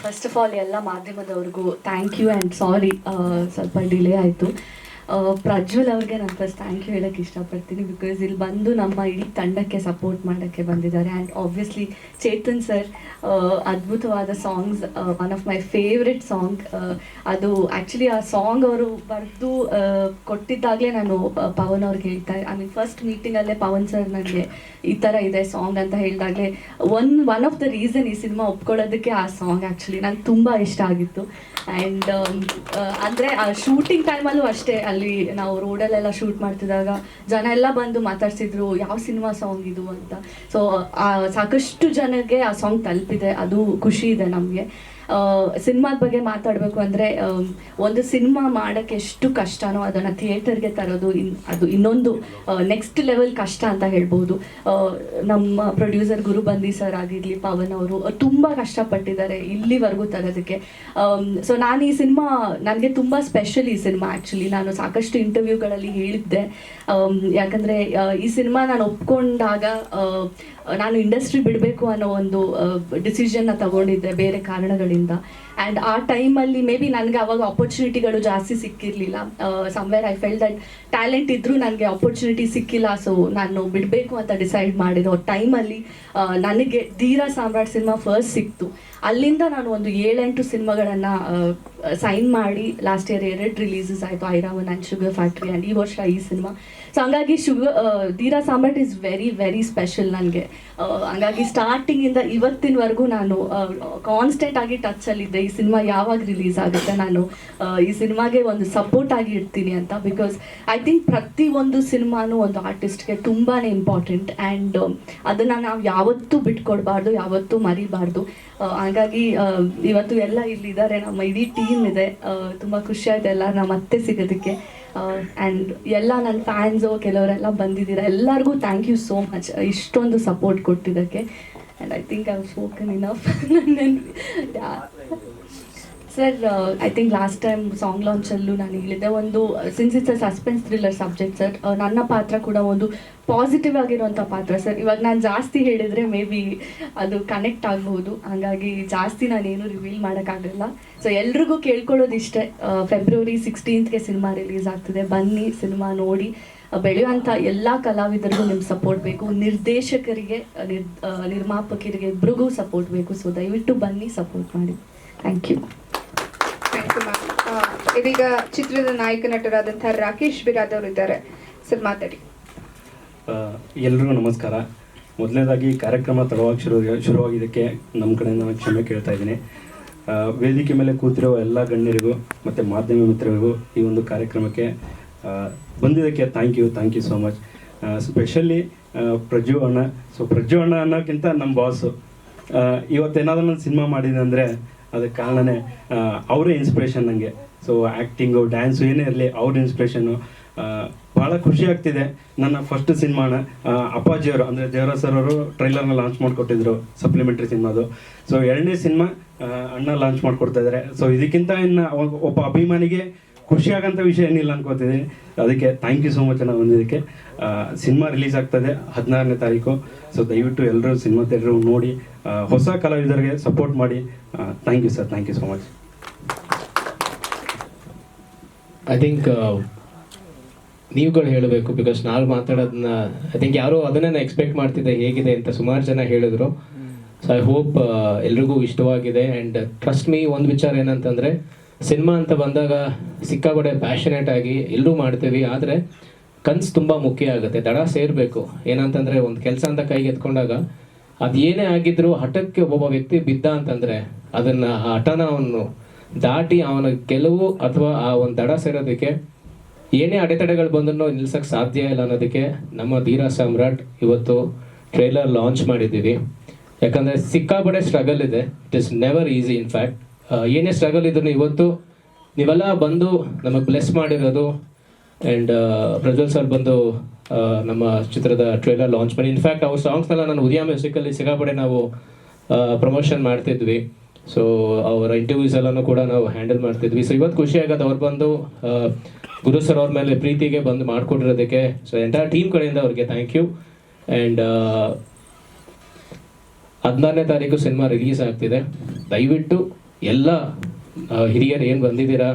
First of all ಎಲ್ಲ ಮಾಧ್ಯಮದವ್ರಿಗೂ thank you and sorry ಸ್ವಲ್ಪ ಡಿಲೇ ಆಯಿತು. ಪ್ರಜ್ವಲ್ ಅವ್ರಿಗೆ ನಾನು ಫಸ್ಟ್ ಥ್ಯಾಂಕ್ ಯು ಹೇಳೋಕ್ಕೆ ಇಷ್ಟಪಡ್ತೀನಿ ಬಿಕಾಸ್ ಇಲ್ಲಿ ಬಂದು ನಮ್ಮ ಇಡೀ ತಂಡಕ್ಕೆ ಸಪೋರ್ಟ್ ಮಾಡೋಕ್ಕೆ ಬಂದಿದ್ದಾರೆ. ಆ್ಯಂಡ್ ಆಬ್ವಿಯಸ್ಲಿ ಚೇತನ್ ಸರ್ ಅದ್ಭುತವಾದ songs one of my favourite song ಅದು ಆ್ಯಕ್ಚುಲಿ ಆ ಸಾಂಗ್ ಅವರು ಬರೆದು ಕೊಟ್ಟಿದ್ದಾಗಲೇ ನಾನು ಪವನ್ ಅವ್ರಿಗೆ ಹೇಳ್ತಾ ಐ ಮೀನ್ ಫಸ್ಟ್ ಮೀಟಿಂಗಲ್ಲೇ ಪವನ್ ಸರ್ ನನಗೆ ಈ ಥರ ಇದೆ ಸಾಂಗ್ ಅಂತ ಹೇಳಿದಾಗಲೇ one one of the reason ಈ ಸಿನಿಮಾ ಒಪ್ಕೊಳ್ಳೋದಕ್ಕೆ ಆ ಸಾಂಗ್ ಆ್ಯಕ್ಚುಲಿ ನಂಗೆ ತುಂಬ ಇಷ್ಟ ಆಗಿತ್ತು. ಆ್ಯಂಡ್ ಅಂದರೆ ಆ ಶೂಟಿಂಗ್ ಟೈಮಲ್ಲೂ ಅಷ್ಟೇ, ಅಲ್ಲಿ ನಾವು ರೋಡಲ್ಲೆಲ್ಲ ಶೂಟ್ ಮಾಡ್ತಿದ್ದಾಗ ಜನ ಎಲ್ಲ ಬಂದು ಮಾತಾಡ್ಸಿದ್ರು, ಯಾವ ಸಿನಿಮಾ ಸಾಂಗ್ ಇದು? ಅಂತ. ಸೊ ಸಾಕಷ್ಟು ಜನಕ್ಕೆ ಆ ಸಾಂಗ್ ತಲುಪಿದೆ. ಅದು ಖುಷಿ ಇದೆ ನಮಗೆ. ಸಿನಿಮಾದ ಬಗ್ಗೆ ಮಾತಾಡಬೇಕು ಅಂದರೆ ಒಂದು ಸಿನಿಮಾ ಮಾಡೋಕ್ಕೆ ಎಷ್ಟು ಕಷ್ಟನೋ ಅದನ್ನು ಥಿಯೇಟರ್ಗೆ ತರೋದು ಇನ್, ಅದು ಇನ್ನೊಂದು ನೆಕ್ಸ್ಟ್ ಲೆವೆಲ್ ಕಷ್ಟ ಅಂತ ಹೇಳ್ಬೋದು. ನಮ್ಮ ಪ್ರೊಡ್ಯೂಸರ್ ಗುರುಬಂದಿ ಸರ್ ಆಗಿರಲಿ, ಪವನ್ ಅವರು ತುಂಬ ಕಷ್ಟಪಟ್ಟಿದ್ದಾರೆ ಇಲ್ಲಿವರೆಗೂ ತರೋದಕ್ಕೆ. ಸೊ ನಾನು ಈ ಸಿನಿಮಾ, ನನಗೆ ತುಂಬ ಸ್ಪೆಷಲ್ ಈ ಸಿನಿಮಾ ಆ್ಯಕ್ಚುಲಿ ನಾನು ಸಾಕಷ್ಟು ಇಂಟರ್ವ್ಯೂಗಳಲ್ಲಿ ಹೇಳಿದ್ದೆ. ಯಾಕಂದರೆ ಈ ಸಿನಿಮಾ ನಾನು ಒಪ್ಕೊಂಡಾಗ ನಾನು ಇಂಡಸ್ಟ್ರಿ ಬಿಡಬೇಕು ಅನ್ನೋ ಒಂದು ಡಿಸಿಷನ್ನ ತಗೊಂಡಿದ್ದೆ. ಬೇರೆ ಕಾರಣಗಳಿಂದ ಆ್ಯಂಡ್ ಆ ಟೈಮಲ್ಲಿ ಮೇ ಬಿ ನನಗೆ ಅವಾಗ ಆಪರ್ಚುನಿಟಿಗಳು ಜಾಸ್ತಿ ಸಿಕ್ಕಿರಲಿಲ್ಲ. Somewhere I felt that talent ಇದ್ದರೂ ನನಗೆ ಆಪರ್ಚುನಿಟಿ ಸಿಕ್ಕಿಲ್ಲ. ಸೊ ನಾನು ಬಿಡಬೇಕು ಅಂತ ಡಿಸೈಡ್ ಮಾಡಿರೋ ಟೈಮಲ್ಲಿ ನನಗೆ ಧೀರಾ ಸಾಮ್ರಾಟ್ ಸಿನಿಮಾ ಫಸ್ಟ್ ಸಿಕ್ತು. ಅಲ್ಲಿಂದ ನಾನು ಒಂದು ಏಳೆಂಟು ಸಿನಿಮಾಗಳನ್ನು ಸೈನ್ ಮಾಡಿ ಲಾಸ್ಟ್ ಇಯರ್ ಎರಡು ರಿಲೀಸಸ್ ಆಯಿತು. Airavan and sugar factory and ಈ ವರ್ಷ ಈ ಸಿನಿಮಾ ಸೊ ಹಂಗಾಗಿ sugar Dheera Samrat is very very special ನನಗೆ. ಹಂಗಾಗಿ ಸ್ಟಾರ್ಟಿಂಗಿಂದ ಇವತ್ತಿನವರೆಗೂ ನಾನು ಕಾನ್ಸ್ಟೆಂಟ್ ಆಗಿ ಟಚಲ್ಲಿದ್ದೆ ಈ ಸಿನಿಮಾ ಯಾವಾಗ ರಿಲೀಸ್ ಆಗುತ್ತೆ ನಾನು ಈ ಸಿನಿಮಾಗೆ ಒಂದು ಸಪೋರ್ಟ್ ಆಗಿ ಇರ್ತೀನಿ ಅಂತ. ಬಿಕಾಸ್ ಐ ಥಿಂಕ್ ಪ್ರತಿ ಒಂದು ಸಿನಿಮಾನು ಒಂದು ಆರ್ಟಿಸ್ಟ್ಗೆ ತುಂಬಾ ಇಂಪಾರ್ಟೆಂಟ್ ಆ್ಯಂಡ್ ಅದನ್ನು ನಾವು ಯಾವತ್ತೂ ಬಿಟ್ಕೊಡ್ಬಾರ್ದು, ಯಾವತ್ತೂ ಮರಿಬಾರ್ದು. ಹಾಗಾಗಿ ಇವತ್ತು ಎಲ್ಲ ಇಲ್ಲಿದ್ದಾರೆ. ನಮ್ಮ ಇಡೀ ಟೀಮ್ ಇದೆ. ತುಂಬ ಖುಷಿ ಆಯ್ತು ನಮ್ಮ ಮತ್ತೆ ಸಿಗೋದಕ್ಕೆ. ಆ್ಯಂಡ್ ಎಲ್ಲ ನನ್ನ ಫ್ಯಾನ್ಸು ಕೆಲವರೆಲ್ಲ ಬಂದಿದ್ದೀರಾ, ಎಲ್ಲರಿಗೂ ಥ್ಯಾಂಕ್ ಯು ಸೋ ಮಚ್ ಇಷ್ಟೊಂದು ಸಪೋರ್ಟ್ ಕೊಟ್ಟಿದ್ದಕ್ಕೆ. And I think I spoken enough sir I think last time song ಲಾಂಚಲ್ಲೂ ನಾನು ಹೇಳಿದ್ದೆ, ಒಂದು since it's a suspense thriller subject sir ನನ್ನ ಪಾತ್ರ ಕೂಡ ಒಂದು ಪಾಸಿಟಿವ್ ಆಗಿರುವಂಥ ಪಾತ್ರ ಸರ್ ಇವಾಗ ನಾನು ಜಾಸ್ತಿ ಹೇಳಿದರೆ ಮೇ ಬಿ ಅದು ಕನೆಕ್ಟ್ ಆಗಬಹುದು. ಹಾಗಾಗಿ ಜಾಸ್ತಿ ನಾನೇನು ರಿವೀಲ್ ಮಾಡೋಕ್ಕಾಗಲ್ಲ. ಸೊ ಎಲ್ರಿಗೂ ಕೇಳ್ಕೊಳ್ಳೋದು ಇಷ್ಟೇ. ಫೆಬ್ರವರಿ ಸಿಕ್ಸ್ಟೀನ್ತ್ಗೆ ಸಿನಿಮಾ ರಿಲೀಸ್ ಆಗ್ತಿದೆ. ಬನ್ನಿ ಸಿನಿಮಾ ನೋಡಿ ಬೆಳೆಯುವಂಥ ಎಲ್ಲ ಕಲಾವಿದರಿಗೂ ನಿಮ್ಮ ಸಪೋರ್ಟ್ ಬೇಕು. ನಿರ್ದೇಶಕರಿಗೆ ನಿರ್ ನಿರ್ಮಾಪಕರಿಗೆ ಇಬ್ಬರಿಗೂ ಸಪೋರ್ಟ್ ಬೇಕು. ಸೊ ದಯವಿಟ್ಟು ಬನ್ನಿ ಸಪೋರ್ಟ್ ಮಾಡಿ. ಥ್ಯಾಂಕ್ ಯು ಇದೀಗ ಚಿತ್ರದ ನಾಯಕ ನಟರಾದಂತಹ ರಾಕೇಶ್ ಬಿರಾದ್ ಅವರು ಇದ್ದಾರೆ. ಸರ್, ಮಾತಾಡಿ. ಎಲ್ರಿಗೂ ನಮಸ್ಕಾರ. ಮೊದಲನೇದಾಗಿ ಕಾರ್ಯಕ್ರಮ ತಡವಾಗಿ ಶುರು ಶುರುವಾಗಿದ್ದಕ್ಕೆ ನಮ್ಮ ಕಡೆಯಿಂದ ನಾನು ಕ್ಷಮೆ ಕೇಳ್ತಾ ಇದ್ದೀನಿ. ವೇದಿಕೆ ಮೇಲೆ ಕೂತಿರೋ ಎಲ್ಲ ಗಣ್ಯರಿಗೂ ಮತ್ತು ಮಾಧ್ಯಮ ಮಿತ್ರರಿಗೂ ಈ ಒಂದು ಕಾರ್ಯಕ್ರಮಕ್ಕೆ ಬಂದಿದ್ದಕ್ಕೆ thank you thank you so much specially Prajju ಅಣ್ಣ. ಸೊ ಪ್ರಜ್ಜು ಅಣ್ಣ ಅನ್ನೋಕ್ಕಿಂತ ನಮ್ಮ ಬಾಸು ಇವತ್ತೇನಾದರೂ ನಾನು ಸಿನಿಮಾ ಮಾಡಿದೆ ಅಂದರೆ ಅದಕ್ಕೆ ಕಾರಣನೇ ಅವರೇ ಇನ್ಸ್ಪಿರೇಷನ್ ನನಗೆ ಸೊ ಆ್ಯಕ್ಟಿಂಗು ಡ್ಯಾನ್ಸು ಏನೇ ಇರಲಿ, ಅವ್ರ ಇನ್ಸ್ಪಿರೇಷನ್ನು ಭಾಳ ಖುಷಿ ಆಗ್ತಿದೆ. ನನ್ನ ಫಸ್ಟ್ ಸಿನಿಮಾನ ಅಪ್ಪಾಜಿಯವರು ಅಂದರೆ ದೇವರಾಜ್ ಸರ್ ಅವರು ಟ್ರೈಲರ್ನ ಲಾಂಚ್ ಮಾಡಿಕೊಟ್ಟಿದ್ರು ಸಪ್ಲಿಮೆಂಟ್ರಿ ಸಿನಿಮಾದು. ಸೊ ಎರಡನೇ ಸಿನಿಮಾ ಅಣ್ಣ ಲಾಂಚ್ ಮಾಡಿಕೊಡ್ತಾ ಇದ್ದಾರೆ ಸೊ ಇದಕ್ಕಿಂತ ಇನ್ನು ಒಬ್ಬ- ಅಭಿಮಾನಿಗೆ ಖುಷಿ ಆಗೋಂಥ ವಿಷಯ ಏನಿಲ್ಲ ಅನ್ಕೋತಿದ್ದೀನಿ ಅದಕ್ಕೆ ಥ್ಯಾಂಕ್ ಯು ಸೋ ಮಚ್ ಅನ್ನ ಬಂದಿದ್ದಕ್ಕೆ ಸಿನಿಮಾ ರಿಲೀಸ್ ಆಗ್ತದೆ ಹದಿನಾರನೇ ತಾರೀಕು. ಸೊ ದಯವಿಟ್ಟು ಎಲ್ಲರೂ ಸಿನಿಮಾ ಥಿಯೇಟ್ರ್ ನೋಡಿ ಹೊಸ ಕಲಾವಿದರಿಗೆ ಸಪೋರ್ಟ್ ಮಾಡಿ. Thank you sir thank you so much I think ನೀವುಗಳು ಹೇಳಬೇಕು ಬಿಕಾಸ್ ನಾವು ಮಾತಾಡೋದನ್ನ ಐ ಥಿಂಕ್ ಯಾರೋ ಅದನ್ನೇ ಎಕ್ಸ್ಪೆಕ್ಟ್ ಮಾಡ್ತಿದ್ದೆ ಹೇಗಿದೆ ಅಂತ ಸುಮಾರು ಜನ ಹೇಳಿದ್ರು. ಸೊ ಐ ಹೋಪ್ ಎಲ್ರಿಗೂ ಇಷ್ಟವಾಗಿದೆ ಆ್ಯಂಡ್ ಟ್ರಸ್ಟ್ ಮೀ ಒಂದು ವಿಚಾರ ಏನಂತಂದರೆ ಸಿನಿಮಾ ಅಂತ ಬಂದಾಗ ಸಿಕ್ಕಾಪಟ್ಟೆ ಪ್ಯಾಷನೇಟ್ ಆಗಿ ಎಲ್ಲರೂ ಮಾಡ್ತೀವಿ, ಆದರೆ ಕನ್ಸು ತುಂಬ ಮುಖ್ಯ ಆಗುತ್ತೆ ದಡ ಸೇರಬೇಕು. ಏನಂತಂದರೆ ಒಂದು ಕೆಲಸ ಅಂತ ಕೈಗೆ ಎತ್ಕೊಂಡಾಗ ಅದು ಏನೇ ಆಗಿದ್ರು ಹಠಕ್ಕೆ ಒಬ್ಬ ವ್ಯಕ್ತಿ ಬಿದ್ದ ಅಂತಂದರೆ ಅದನ್ನು ಆ ಹಠನ ದಾಟಿ ಅವನ ಗೆಲುವು ಅಥವಾ ಆ ಒಂದು ದಡ ಸೇರೋದಕ್ಕೆ ಏನೇ ಅಡೆತಡೆಗಳು ಬಂದರೂ ನಿಲ್ಸಕ್ಕೆ ಸಾಧ್ಯ ಇಲ್ಲ ಅನ್ನೋದಕ್ಕೆ ನಮ್ಮ ಧೀರ ಸಾಮ್ರಾಟ್ ಇವತ್ತು ಟ್ರೇಲರ್ ಲಾಂಚ್ ಮಾಡಿದ್ದೀವಿ. ಯಾಕಂದರೆ ಸಿಕ್ಕಾಪಡೆ ಸ್ಟ್ರಗಲ್ ಇದೆ. It is never easy in fact ಏನೇ ಸ್ಟ್ರಗಲ್ ಇದ್ರು ಇವತ್ತು ನೀವೆಲ್ಲ ಬಂದು ನಮಗೆ ಬ್ಲೆಸ್ ಮಾಡಿರೋದು ಆ್ಯಂಡ್ ಪ್ರಜ್ವಲ್ ಸರ್ ಬಂದು ನಮ್ಮ ಚಿತ್ರದ ಟ್ರೇಲರ್ ಲಾಂಚ್ ಮಾಡಿ. ಇನ್ಫ್ಯಾಕ್ಟ್ ಅವ್ರ ಸಾಂಗ್ಸ್ನೆಲ್ಲ ನಾನು ಉದಯ ಮ್ಯೂಸಿಕಲ್ಲಿ ಸಿಕ್ಕಾಪಟ್ಟೆ ನಾವು ಪ್ರಮೋಷನ್ ಮಾಡ್ತಿದ್ವಿ. ಸೊ ಅವರ ಇಂಟರ್ವ್ಯೂಸ್ ಎಲ್ಲನೂ ಕೂಡ ನಾವು ಹ್ಯಾಂಡಲ್ ಮಾಡ್ತಿದ್ವಿ. ಸೊ ಇವತ್ತು ಖುಷಿ ಆಗೋದು ಅವ್ರು ಬಂದು ಗುರು ಸರ್ ಅವ್ರ ಮೇಲೆ ಪ್ರೀತಿಗೆ ಬಂದು ಮಾಡ್ಕೊಟ್ಟಿರೋದಕ್ಕೆ. ಸೊ ಎಂಟೈರ್ ಟೀಮ್ ಕಡೆಯಿಂದ ಅವ್ರಿಗೆ ಥ್ಯಾಂಕ್ ಯು ಆ್ಯಂಡ್ ಹದಿನಾರನೇ ತಾರೀಕು ಸಿನಿಮಾ ರಿಲೀಸ್ ಆಗ್ತಿದೆ. ದಯವಿಟ್ಟು ಎಲ್ಲ ಹಿರಿಯರು ಏನು ಬಂದಿದ್ದೀರಾ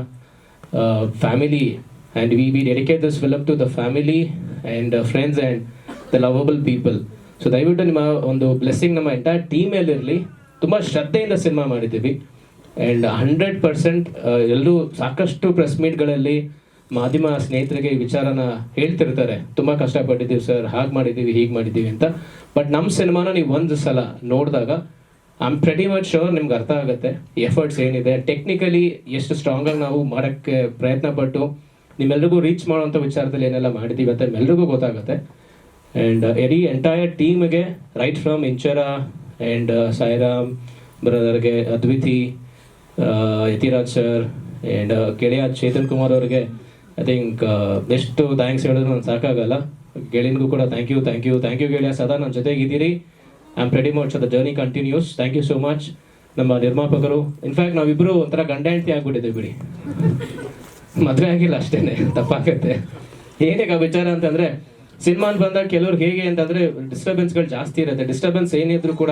family and we we dedicate this film to the family and friends and the lovable people so ದಯವಿಟ್ಟು ನಿಮ್ಮ ಒಂದು ಬ್ಲೆಸ್ಸಿಂಗ್ ನಮ್ಮ ಎಂಟೈರ್ ಟೀಮ್ ಮೇಲಿರಲಿ. ತುಂಬ ಶ್ರದ್ಧೆಯಿಂದ ಸಿನಿಮಾ ಮಾಡಿದ್ದೀವಿ. ಆ್ಯಂಡ್ ಹಂಡ್ರೆಡ್ ಪರ್ಸೆಂಟ್ ಎಲ್ಲರೂ ಸಾಕಷ್ಟು ಪ್ರೆಸ್ ಮೀಟ್ಗಳಲ್ಲಿ ಮಾಧ್ಯಮ ಸ್ನೇಹಿತರಿಗೆ ವಿಚಾರನ ಹೇಳ್ತಿರ್ತಾರೆ. ತುಂಬ ಕಷ್ಟಪಟ್ಟಿದ್ದೀವಿ ಸರ್, ಹಾಗೆ ಮಾಡಿದ್ದೀವಿ, ಹೀಗೆ ಮಾಡಿದ್ದೀವಿ ಅಂತ. ಬಟ್ ನಮ್ಮ ಸಿನಿಮಾನ ನೀವು ಒಂದು ಸಲ ನೋಡಿದಾಗ I am pretty much sure ನಿಮ್ಗೆ ಅರ್ಥ ಆಗುತ್ತೆ. ಎಫರ್ಟ್ಸ್ ಏನಿದೆ. ಟೆಕ್ನಿಕಲಿ ಎಷ್ಟು ಸ್ಟ್ರಾಂಗಾಗಿ ನಾವು ಮಾಡೋಕ್ಕೆ ಪ್ರಯತ್ನ ಪಟ್ಟು ನಿಮ್ಮೆಲ್ರಿಗೂ ರೀಚ್ ಮಾಡುವಂಥ ವಿಚಾರದಲ್ಲಿ ಏನೆಲ್ಲ ಮಾಡಿದ್ದೀವಿ ಅಂತ ನಿಮ್ಮೆಲ್ರಿಗೂ ಗೊತ್ತಾಗುತ್ತೆ. ಆ್ಯಂಡ್ ಎರಿ ಎಂಟೈರ್ ಟೀಮ್ಗೆ right from Inchara and Sairam ಬ್ರದರ್ಗೆ Adviti Yathiraj sir and ಗೆಳೆಯ ಚೇತನ್ ಕುಮಾರ್ ಅವ್ರಿಗೆ ಐ ಥಿಂಕ್ ಎಷ್ಟು ಥ್ಯಾಂಕ್ಸ್ ಹೇಳಿದ್ರು ನಾನು ಸಾಕಾಗಲ್ಲ. ಗೆಳೆಯನಿಗೂ ಕೂಡ thank you thank you thank you ಗೆಳೆಯ, ಸದಾ ನನ್ನ ಜೊತೆಗಿದ್ದೀರಿ. I am ready ಮೋಟ್ಸ್ the journey continues thank you so much ನಮ್ಮ ನಿರ್ಮಾಪಕರು. ಇನ್ಫ್ಯಾಕ್ಟ್ ನಾವಿಬ್ಬರು ಒಂಥರ ಗಂಡ ಹೆಂಡತಿ ಆಗ್ಬಿಟ್ಟಿದ್ದೀವಿ ಬಿಡಿ. ಮದುವೆ ಆಗಿಲ್ಲ ಅಷ್ಟೇನೆ, ತಪ್ಪಾಗತ್ತೆ. ಏನಕ್ಕೆ ವಿಚಾರ ಅಂತಂದ್ರೆ ಸಿನಿಮಾ ಅಂತ ಬಂದಾಗ ಕೆಲವ್ರಿಗೆ ಹೇಗೆ ಅಂತಂದ್ರೆ ಡಿಸ್ಟರ್ಬೆನ್ಸ್ಗಳು ಜಾಸ್ತಿ ಇರುತ್ತೆ. ಡಿಸ್ಟರ್ಬೆನ್ಸ್ ಏನಿದ್ರು ಕೂಡ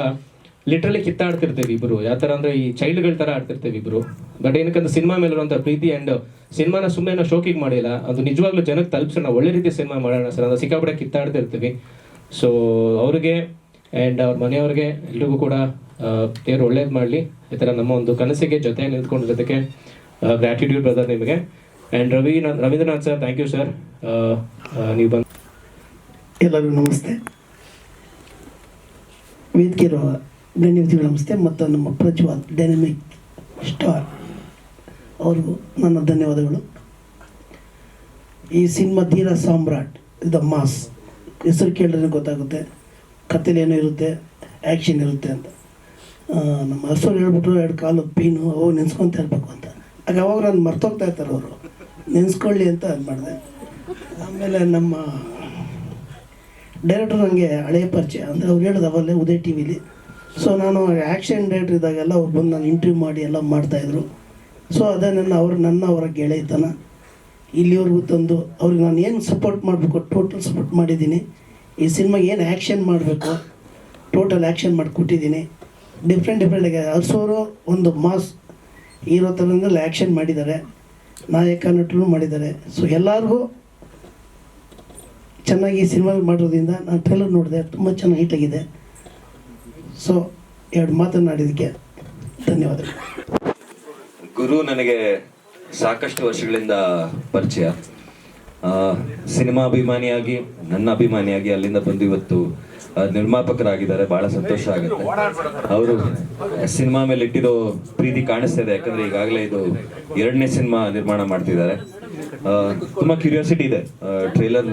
ಲಿಟ್ರಲಿ ಕಿತ್ತಾಡ್ತಿರ್ತೀವಿ ಇಬ್ರು. ಯಾವ ಅಂದ್ರೆ ಈ ಚೈಲ್ಡ್ಗಳ ತರ ಆಡ್ತಿರ್ತೀವಿ ಇಬ್ರು. ಬಟ್ ಏನಕ್ಕಂದ್ರೆ ಸಿನಿಮಾ ಮೇಲೆ ಪ್ರೀತಿ ಅಂಡ್ ಸಿನಿಮಾನ ಸುಮ್ಮನೆ ನಾವು ಶೋಕಿಗೆ ಮಾಡಿಲ್ಲ. ಅದು ನಿಜವಾಗ್ಲೂ ಜನಕ್ಕೆ ತಲುಪಿಸೋಣ. ಒಳ್ಳೆ ರೀತಿ ಸಿನಿಮಾ ಮಾಡೋಣ ಸರ್. ಅದು ಸಿಕ್ಕಾಪಡೆ ಕಿತ್ತಾಡ್ತಿರ್ತೀವಿ. ಸೊ ಅವ್ರಿಗೆ ಆ್ಯಂಡ್ ಅವ್ರ ಮನೆಯವ್ರಿಗೆ ಎಲ್ರಿಗೂ ಕೂಡ ದೇವ್ರು ಒಳ್ಳೇದು ಮಾಡಲಿ. ಈ ಥರ ನಮ್ಮ ಒಂದು ಕನಸಿಗೆ ಜೊತೆ ನಿಂತ್ಕೊಂಡಿರೋದಕ್ಕೆ ಗ್ರ್ಯಾಟಿಟ್ಯೂಡ್ ಬ್ರದರ್ ನಿಮಗೆ. And Ravi, Ravindranath sir thank you sir ನೀವು ಬಂದು ಎಲ್ಲರಿಗೂ ನಮಸ್ತೆ. ವೇದಿಕೆ ಇರುವ ಗಣ್ಯವ್ಯಕ್ತಿಗಳು ನಮಸ್ತೆ. ಮತ್ತು ನಮ್ಮ ಪ್ರಜ್ವಲ್ ಡೈನಮಿಕ್ ಸ್ಟಾರ್ ಅವ್ರಿಗೂ ನನ್ನ ಧನ್ಯವಾದಗಳು. ಈ cinema Dheera Samrat the mass. ಹೆಸರು ಕೇಳಿದ್ರೆ ಗೊತ್ತಾಗುತ್ತೆ. ಕತ್ತಲೇನೋ ಇರುತ್ತೆ ಆ್ಯಕ್ಷನ್ ಇರುತ್ತೆ ಅಂತ. ನಮ್ಮ ಹಸರು ಹೇಳ್ಬಿಟ್ರು, ಎರಡು ಕಾಲು ಪೀನು, ಅವು ನೆನ್ಸ್ಕೊತ ಇರಬೇಕು ಅಂತ. ಆಗ ಅವಾಗ ನಾನು ಮರ್ತೋಗ್ತಾ ಇರ್ತಾರೆ ಅವರು. ನೆನೆಸ್ಕೊಳ್ಳಿ ಅಂತ ಅದು ಮಾಡಿದೆ ಆಮೇಲೆ ನಮ್ಮ ಡೈರೆಕ್ಟರ್ ನನಗೆ ಹಳೆಯ ಪರಿಚಯ. ಅಂದರೆ ಅವ್ರು ಹೇಳಿದ ಅವಲ್ಲೇ ಉದಯ್ ಟಿ ವಿಲಿ ಸೊ ನಾನು ಆ್ಯಕ್ಷನ್ ಡೈರೆಕ್ಟರ್ ಇದ್ದಾಗೆಲ್ಲ ಅವ್ರು ಬಂದು ನಾನು ಇಂಟರ್ವ್ಯೂ ಮಾಡಿ ಎಲ್ಲ ಮಾಡ್ತಾಯಿದ್ರು ಸೊ ಅದೇ ನನ್ನ ಅವ್ರು ನನ್ನ ಅವರ ಗೆಳೆಯತನ. ಇಲ್ಲಿವರೆಗೂ ತಂದು ಅವ್ರಿಗೆ ನಾನು ಏನು ಸಪೋರ್ಟ್ ಮಾಡಬೇಕು ಟೋಟಲ್ ಸಪೋರ್ಟ್ ಮಾಡಿದ್ದೀನಿ. ಈ ಸಿನಿಮಾಗೆ ಏನು ಆ್ಯಕ್ಷನ್ ಮಾಡಬೇಕು ಟೋಟಲ್ ಆ್ಯಕ್ಷನ್ ಮಾಡಿ ಕೊಟ್ಟಿದ್ದೀನಿ ಡಿಫ್ರೆಂಟ್ ಡಿಫ್ರೆಂಟ್ ಆಗಿ ಅರ್ಸೋರು ಒಂದು ಮಾಸ್ ಹೀರೋ ಥರದಲ್ಲಿ ಆ್ಯಕ್ಷನ್ ಮಾಡಿದ್ದಾರೆ. ನಾಯಕ ನಟರು ಮಾಡಿದ್ದಾರೆ. ಸೊ ಎಲ್ಲರಿಗೂ ಚೆನ್ನಾಗಿ ಸಿನಿಮಾ ಮಾಡಿರೋದ್ರಿಂದ ನಾನು ಟ್ರೈಲರ್ ನೋಡಿದೆ, ತುಂಬ ಚೆನ್ನಾಗಿ ಆಗಿದೆ. ಸೊ ಎರಡು ಮಾತನಾಡಿದಕ್ಕೆ ಧನ್ಯವಾದಗಳು. ಗುರು, ನನಗೆ ಸಾಕಷ್ಟು ವರ್ಷಗಳಿಂದ ಪರಿಚಯ. ಸಿನಿಮಾ ಅಭಿಮಾನಿಯಾಗಿ, ನನ್ನ ಅಭಿಮಾನಿಯಾಗಿ ಅಲ್ಲಿಂದ ಬಂದು ಇವತ್ತು ನಿರ್ಮಾಪಕರಾಗಿದ್ದಾರೆ. ಬಹಳ ಸಂತೋಷ ಆಗುತ್ತೆ. ಅವರು ಸಿನಿಮಾ ಮೇಲೆ ಇಟ್ಟಿರೋ ಪ್ರೀತಿ ಕಾಣಿಸ್ತಾ ಇದೆ. ಯಾಕಂದ್ರೆ ಈಗಾಗಲೇ ಇದು ಎರಡನೇ ಸಿನಿಮಾ ನಿರ್ಮಾಣ ಮಾಡ್ತಿದ್ದಾರೆ. ತುಂಬಾ ಕ್ಯೂರಿಯಾಸಿಟಿ ಇದೆ. ಟ್ರೈಲರ್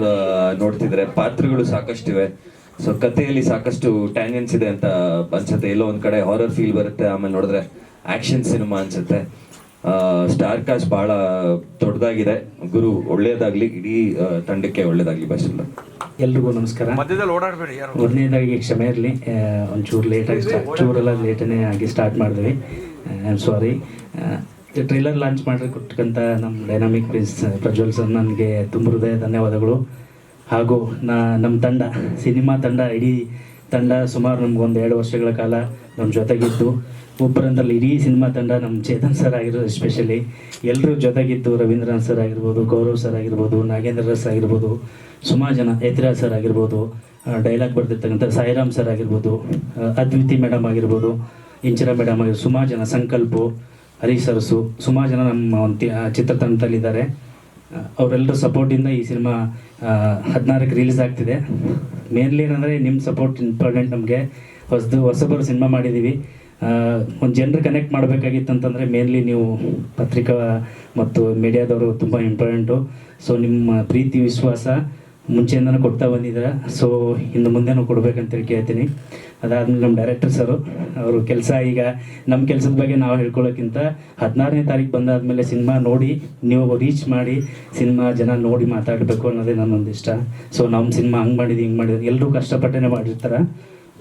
ನೋಡ್ತಿದ್ರೆ ಪಾತ್ರಗಳು ಸಾಕಷ್ಟು ಇವೆ ಸೊ ಕಥೆಯಲ್ಲಿ ಸಾಕಷ್ಟು ಟ್ಯಾಂಜೆನ್ಸ್ ಇದೆ ಅಂತ ಅನ್ಸುತ್ತೆ. ಎಲ್ಲೋ ಒಂದ್ ಕಡೆ ಹಾರರ್ ಫೀಲ್ ಬರುತ್ತೆ ಆಮೇಲೆ ನೋಡಿದ್ರೆ ಆಕ್ಷನ್ ಸಿನಿಮಾ ಅನ್ಸುತ್ತೆ. ಸ್ಟಾರ್ ಕಾಸ್ಟ್ ಬಹಳ ದೊಡ್ಡದಾಗಿದೆ ಗುರು ಒಳ್ಳೇದಾಗ್ಲಿ ಇಡೀ ತಂಡಕ್ಕೆ ಒಳ್ಳೇದಾಗ್ಲಿ ಬಸ್ಟ್ ಎಲ್ರಿಗೂ ನಮಸ್ಕಾರ. ಮಧ್ಯದಲ್ಲಿ ಓಡಾಡ್ಬೇಡಿ ಯಾರು? ಮೊದಲನೇದಾಗಿ ಕ್ಷಮೆ ಇರಲಿ. ಒಂಚೂರು ಲೇಟಾಗಿ ಸ್ಟಾರ್ಟ್ ಚೂರೆಲ್ಲ ಲೇಟನೇ ಆಗಿ ಸ್ಟಾರ್ಟ್ ಮಾಡಿದ್ವಿ. I am sorry trailer launch ಮಾಡಿ ಕೊಟ್ಟಕ್ಕಂಥ ನಮ್ಮ ಡೈನಾಮಿಕ್ ಪ್ರಿನ್ಸ್ ಪ್ರಜ್ವಲ್ ಸರ್ ನನಗೆ ತುಂಬ ಹೃದಯ ಧನ್ಯವಾದಗಳು. ಹಾಗೂ ನಾ ನಮ್ಮ ತಂಡ, ಸಿನಿಮಾ ತಂಡ, ಇಡೀ ತಂಡ ಸುಮಾರು ನಮ್ಗೊಂದು ಎರಡು ವರ್ಷಗಳ ಕಾಲ ನಮ್ಮ ಜೊತೆಗಿದ್ದು. ಒಬ್ಬರಂದ್ರಲ್ಲಿ ಇಡೀ ಸಿನಿಮಾ ತಂಡ ನಮ್ಮ ಚೇತನ್ ಸರ್ ಆಗಿರೋದು ಎಸ್ಪೆಷಲಿ ಎಲ್ಲರೂ ಜೊತೆಗಿದ್ದು ರವೀಂದ್ರನಾಥ್ ಸರ್ ಆಗಿರ್ಬೋದು, ಗೌರವ್ ಸರ್ ಆಗಿರ್ಬೋದು, ನಾಗೇಂದ್ರ ರಸ್ ಆಗಿರ್ಬೋದು ಸುಮಾರು ಜನ ಯತಿರಾಜ್ ಸರ್ ಆಗಿರ್ಬೋದು ಡೈಲಾಗ್ ಬರ್ತಿರ್ತಕ್ಕಂಥ ಸಾಯಿರಾಮ್ ಸರ್ ಆಗಿರ್ಬೋದು ಅದ್ವಿತಿ ಮೇಡಮ್ ಆಗಿರ್ಬೋದು, ಇಂಚಿರಾ ಮೇಡಮ್ ಆಗಿರ್ಬೋದು ಸುಮಾರು ಜನ, ಸಂಕಲ್ಪು ಹರೀಶ್ ಸರಸು ಸುಮಾರು ಜನ ನಮ್ಮ ಒಂದು ಚಿತ್ರತಂಡದಲ್ಲಿದ್ದಾರೆ ಅವರೆಲ್ಲರ ಸಪೋರ್ಟಿಂದ ಈ ಸಿನಿಮಾ ಹದಿನಾರಕ್ಕೆ ರಿಲೀಸ್ ಆಗ್ತಿದೆ. ಮೇನ್ಲಿ ಏನಂದರೆ ನಿಮ್ಮ ಸಪೋರ್ಟ್ ಇಂಪಾರ್ಟೆಂಟ್ ನಮಗೆ. ಹೊಸದು, ಹೊಸಬರು ಸಿನಿಮಾ ಮಾಡಿದ್ದೀವಿ ಒಂದು ಜನರು ಕನೆಕ್ಟ್ ಮಾಡಬೇಕಾಗಿತ್ತು ಅಂತಂದರೆ ಮೇನ್ಲಿ ನೀವು ಪತ್ರಿಕಾ ಮತ್ತು ಮೀಡಿಯಾದವರು ತುಂಬ ಇಂಪಾರ್ಟೆಂಟು ಸೊ ನಿಮ್ಮ ಪ್ರೀತಿ, ವಿಶ್ವಾಸ ಮುಂಚೆಯಿಂದನೂ ಕೊಡ್ತಾ ಬಂದಿದ್ದೀರಾ? ಸೊ ಇನ್ನು ಮುಂದೆನೂ ಕೊಡಬೇಕಂತೇಳಿ ಕೇಳ್ತೀನಿ. ಅದಾದ್ಮೇಲೆ ನಮ್ಮ ಡೈರೆಕ್ಟರ್ ಸರು, ಅವರು ಕೆಲಸ ಈಗ ನಮ್ಮ ಕೆಲಸದ ಬಗ್ಗೆ ನಾವು ಹೇಳ್ಕೊಳ್ಳೋಕ್ಕಿಂತ ಹದಿನಾರನೇ ತಾರೀಕು ಬಂದಾದ್ಮೇಲೆ ಸಿನಿಮಾ ನೋಡಿ, ನೀವು ರೀಚ್ ಮಾಡಿ, ಸಿನಿಮಾ ಜನ ನೋಡಿ ಮಾತಾಡಬೇಕು ಅನ್ನೋದೇ ನನ್ನೊಂದು ಇಷ್ಟ ಸೊ ನಮ್ಮ ಸಿನಿಮಾ ಹಂಗೆ ಮಾಡಿದ್ವಿ, ಹಿಂಗೆ ಮಾಡಿದ್ವಿ. ಎಲ್ಲರೂ ಕಷ್ಟಪಟ್ಟೇ ಮಾಡಿರ್ತಾರೆ.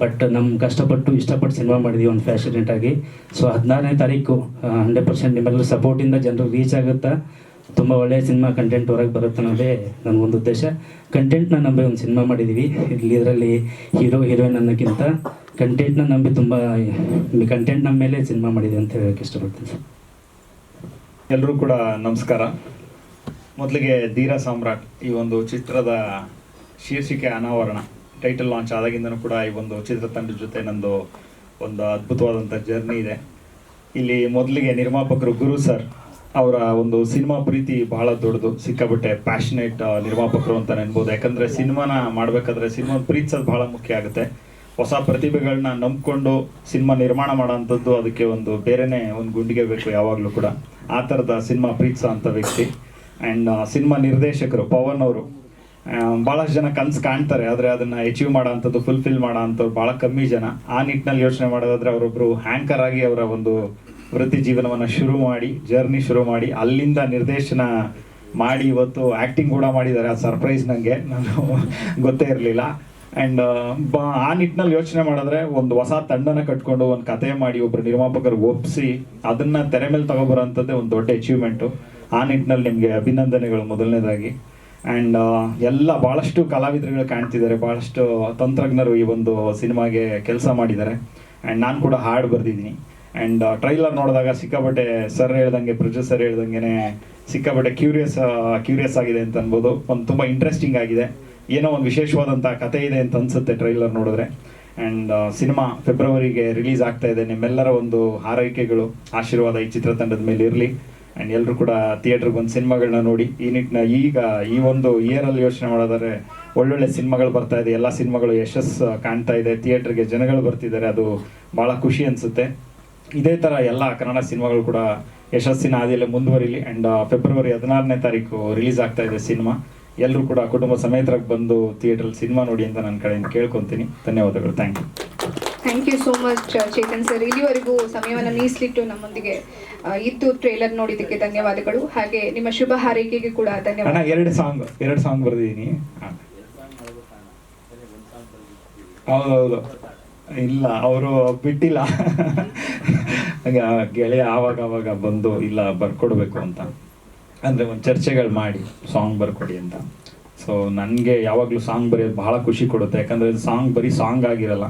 ಬಟ್ ನಮ್ಮ ಕಷ್ಟಪಟ್ಟು ಇಷ್ಟಪಟ್ಟು ಸಿನಿಮಾ ಮಾಡಿದ್ವಿ ಒಂದು ಫ್ಯಾಷನೇಟ್ ಆಗಿ. ಸೊ ಹದಿನಾರನೇ ತಾರೀಕು ಹಂಡ್ರೆಡ್ ಪರ್ಸೆಂಟ್ ನಿಮ್ಮೆಲ್ಲರ ಸಪೋರ್ಟಿಂದ ಜನರು ರೀಚ್ ಆಗುತ್ತಾ? ತುಂಬ ಒಳ್ಳೆಯ ಸಿನಿಮಾ ಕಂಟೆಂಟ್ ಹೊರಗೆ ಬರುತ್ತೆ ಅನ್ನೋದೇ ನನಗೊಂದು ಉದ್ದೇಶ. ಕಂಟೆಂಟ್ನ ನಂಬಿ ಒಂದು ಸಿನಿಮಾ ಮಾಡಿದ್ದೀವಿ ಇಲ್ಲಿ ಇದರಲ್ಲಿ ಹೀರೋ ಹೀರೋಯಿನ್ ಅನ್ನೋಕ್ಕಿಂತ ಕಂಟೆಂಟ್ನ ನಂಬಿ ತುಂಬ ಕಂಟೆಂಟ್ ನಮ್ಮ ಮೇಲೆ ಸಿನಿಮಾ ಮಾಡಿದೆ ಅಂತ ಹೇಳೋಕೆ ಇಷ್ಟಪಡ್ತೀನಿ ಎಲ್ಲರೂ ಕೂಡ ನಮಸ್ಕಾರ. ಮೊದಲಿಗೆ ಧೀರ ಸಾಮ್ರಾಟ್ ಈ ಒಂದು ಚಿತ್ರದ ಶೀರ್ಷಿಕೆ ಅನಾವರಣ ಟೈಟಲ್ ಲಾಂಚ್ ಆದಾಗಿಂದನೂ ಕೂಡ ಈ ಒಂದು ಚಿತ್ರತಂಡದ ಜೊತೆ ನಂದು ಒಂದು ಅದ್ಭುತವಾದಂಥ ಜರ್ನಿ ಇದೆ. ಇಲ್ಲಿ ಮೊದಲಿಗೆ ನಿರ್ಮಾಪಕರು ಗುರು ಸರ್ ಅವರ ಒಂದು ಸಿನಿಮಾ ಪ್ರೀತಿ ಬಹಳ ದೊಡ್ಡದು. ಸಿಕ್ಕಾಬಿಟ್ಟೆ ಪ್ಯಾಷನೇಟ್ ನಿರ್ಮಾಪಕರು ಅಂತ ಅನ್ಬೋದು ಯಾಕಂದರೆ ಸಿನಿಮಾನ ಮಾಡಬೇಕಾದ್ರೆ ಸಿನಿಮಾ ಪ್ರೀತಿಸೋದು ಬಹಳ ಮುಖ್ಯ ಆಗುತ್ತೆ. ಹೊಸ ಪ್ರತಿಭೆಗಳನ್ನ ನಂಬ್ಕೊಂಡು ಸಿನಿಮಾ ನಿರ್ಮಾಣ ಮಾಡೋಂಥದ್ದು ಅದಕ್ಕೆ ಒಂದು ಬೇರೆನೇ ಒಂದು ಗುಂಡಿಗೆ ಬೇಕು ಯಾವಾಗಲೂ ಕೂಡ. ಆ ಥರದ ಸಿನಿಮಾ ಪ್ರೀತಿಸೋ ಅಂಥ ವ್ಯಕ್ತಿ. ಆ್ಯಂಡ್ ಸಿನಿಮಾ ನಿರ್ದೇಶಕರು ಪವನ್ ಅವರು. ಭಾಳಷ್ಟು ಜನ ಕನ್ಸು ಕಾಣ್ತಾರೆ. ಆದರೆ ಅದನ್ನು ಅಚೀವ್ ಮಾಡೋ ಫುಲ್ಫಿಲ್ ಮಾಡೋ ಅಂಥವ್ರು ಭಾಳ ಕಮ್ಮಿ ಜನ. ಆ ನಿಟ್ಟಿನಲ್ಲಿ ಯೋಚನೆ ಮಾಡೋದಾದ್ರೆ ಅವರೊಬ್ಬರು ಹ್ಯಾಂಕರ್ ಆಗಿ ಅವರ ಒಂದು ವೃತ್ತಿ ಜೀವನವನ್ನು ಶುರು ಮಾಡಿ ಜರ್ನಿ ಶುರು ಮಾಡಿ, ಅಲ್ಲಿಂದ ನಿರ್ದೇಶನ ಮಾಡಿ ಇವತ್ತು ಆ್ಯಕ್ಟಿಂಗ್ ಕೂಡ ಮಾಡಿದ್ದಾರೆ. ಆ ಸರ್ಪ್ರೈಸ್ ನನಗೆ ನಾನು ಗೊತ್ತೇ ಇರಲಿಲ್ಲ. ಆ್ಯಂಡ್ ಬ, ಆ ನಿಟ್ಟಿನಲ್ಲಿ ಯೋಚನೆ ಮಾಡಿದ್ರೆ ಒಂದು ಹೊಸ ತಂಡನ ಕಟ್ಕೊಂಡು ಒಂದು ಕತೆ ಮಾಡಿ ಒಬ್ಬರು ನಿರ್ಮಾಪಕರು ಒಪ್ಪಿಸಿ ಅದನ್ನು ತೆರೆ ಮೇಲೆ ತಗೊಬರೋಂಥದ್ದೇ ಒಂದು ದೊಡ್ಡ ಅಚೀವ್ಮೆಂಟು ಆ ನಿಟ್ಟಿನಲ್ಲಿ ನಿಮಗೆ ಅಭಿನಂದನೆಗಳು ಮೊದಲನೇದಾಗಿ. ಆ್ಯಂಡ್ ಎಲ್ಲ ಭಾಳಷ್ಟು ಕಲಾವಿದರುಗಳು ಕಾಣ್ತಿದ್ದಾರೆ. ಭಾಳಷ್ಟು ತಂತ್ರಜ್ಞರು ಈ ಒಂದು ಸಿನಿಮಾಗೆ ಕೆಲಸ ಮಾಡಿದ್ದಾರೆ. ಆ್ಯಂಡ್ ನಾನು ಕೂಡ ಹಾಡು ಬರೆದಿದ್ದೀನಿ. ಆ್ಯಂಡ್ ಟ್ರೈಲರ್ ನೋಡಿದಾಗ ಸಿಕ್ಕಾಪಟ್ಟೆ ಸರ್ ಹೇಳ್ದಂಗೆ, ಪ್ರೊಡ್ಯೂಸರ್ ಹೇಳ್ದಂಗೆ ಸಿಕ್ಕಾಪಟ್ಟೆ ಕ್ಯೂರಿಯಸ್ ಕ್ಯೂರಿಯಸ್ ಆಗಿದೆ ಅಂತ ಅನ್ಬೋದು. ಒಂದು ತುಂಬ ಇಂಟ್ರೆಸ್ಟಿಂಗ್ ಆಗಿದೆ. ಏನೋ ಒಂದು ವಿಶೇಷವಾದಂಥ ಕತೆ ಇದೆ ಅಂತ ಅನ್ಸುತ್ತೆ ಟ್ರೈಲರ್ ನೋಡಿದ್ರೆ. ಆ್ಯಂಡ್ ಸಿನಿಮಾ ಫೆಬ್ರವರಿಗೆ ರಿಲೀಸ್ ಆಗ್ತಾ ಇದೆ. ನಿಮ್ಮೆಲ್ಲರ ಒಂದು ಹಾರೈಕೆಗಳು, ಆಶೀರ್ವಾದ ಈ ಚಿತ್ರತಂಡದ ಮೇಲೆ ಇರಲಿ. ಆ್ಯಂಡ್ ಎಲ್ಲರೂ ಕೂಡ ಥಿಯೇಟ್ರಿಗೆ ಬಂದು ಸಿನಿಮಾಗಳನ್ನ ನೋಡಿ. ಈ ನಿಟ್ಟಿನ ಈಗ, ಈ ಒಂದು ಇಯರಲ್ಲಿ ಯೋಚನೆ ಮಾಡೋದಾದ್ರೆ ಒಳ್ಳೊಳ್ಳೆ ಸಿನಿಮಾಗಳು ಬರ್ತಾ ಇದೆ. ಎಲ್ಲ ಸಿನಿಮಾಗಳು ಯಶಸ್ಸು ಕಾಣ್ತಾ ಇದೆ. ಥಿಯೇಟ್ರಿಗೆ ಜನಗಳು ಬರ್ತಿದ್ದಾರೆ. ಅದು ಭಾಳ ಖುಷಿ ಅನಿಸುತ್ತೆ. ಇದೇ ಥರ ಎಲ್ಲ ಕನ್ನಡ ಸಿನಿಮಾಗಳು ಕೂಡ ಯಶಸ್ಸಿನ ಹಾದಿಯಲ್ಲಿ ಮುಂದುವರಿಲಿ ಆ್ಯಂಡ್ ಫೆಬ್ರವರಿ ಹದಿನಾರನೇ ತಾರೀಕು ರಿಲೀಸ್ ಆಗ್ತಾ ಇದೆ ಸಿನಿಮಾ. ಎಲ್ಲರೂ ಕೂಡ ಕುಟುಂಬ ಸಮೇತರಾಗಿ ಬಂದು ಥಿಯೇಟ್ರಲ್ಲಿ ಸಿನಿಮಾ ನೋಡಿ ಅಂತ ನನ್ನ ಕಡೆಯಿಂದ ಕೇಳ್ಕೊತೀನಿ. ಧನ್ಯವಾದಗಳು. Thank you thank you so much Chetan sir ಇಲ್ಲಿವರೆಗೂ ಸಮಯವನ್ನು ಮೀಸಲಿಟ್ಟು ನಮ್ಮೊಂದಿಗೆ ಇತ್ತು ಟ್ರೇಲರ್ ನೋಡಿದ್ದಕ್ಕೆ ಧನ್ಯವಾದಗಳು. ಹಾಗೆ ನಿಮ್ಮ ಶುಭ ಹಾರೈಕೆಗೆ ಕೂಡ ಧನ್ಯವಾದ ಎರಡು ಸಾಂಗ್ ಎರಡು ಸಾಂಗ್ ಬರ್ದಿದ್ದೀನಿ. ಹೌದೌದು. ಇಲ್ಲ, ಅವರು ಬಿಟ್ಟಿಲ್ಲ. ಗೆಳೆಯ ಆವಾಗ ಆವಾಗ ಬಂದು, ಇಲ್ಲ, ಬರ್ಕೊಡ್ಬೇಕು ಅಂತ. ಅಂದರೆ ಒಂದು ಚರ್ಚೆಗಳು ಮಾಡಿ ಸಾಂಗ್ ಬರ್ಕೊಡಿ ಅಂತ. ಸೊ ನನಗೆ ಯಾವಾಗಲೂ ಸಾಂಗ್ ಬರೆಯೋದು ಬಹಳ ಖುಷಿ ಕೊಡುತ್ತೆ. ಯಾಕಂದರೆ ಸಾಂಗ್ ಬರೀ ಸಾಂಗ್ ಆಗಿರಲ್ಲ.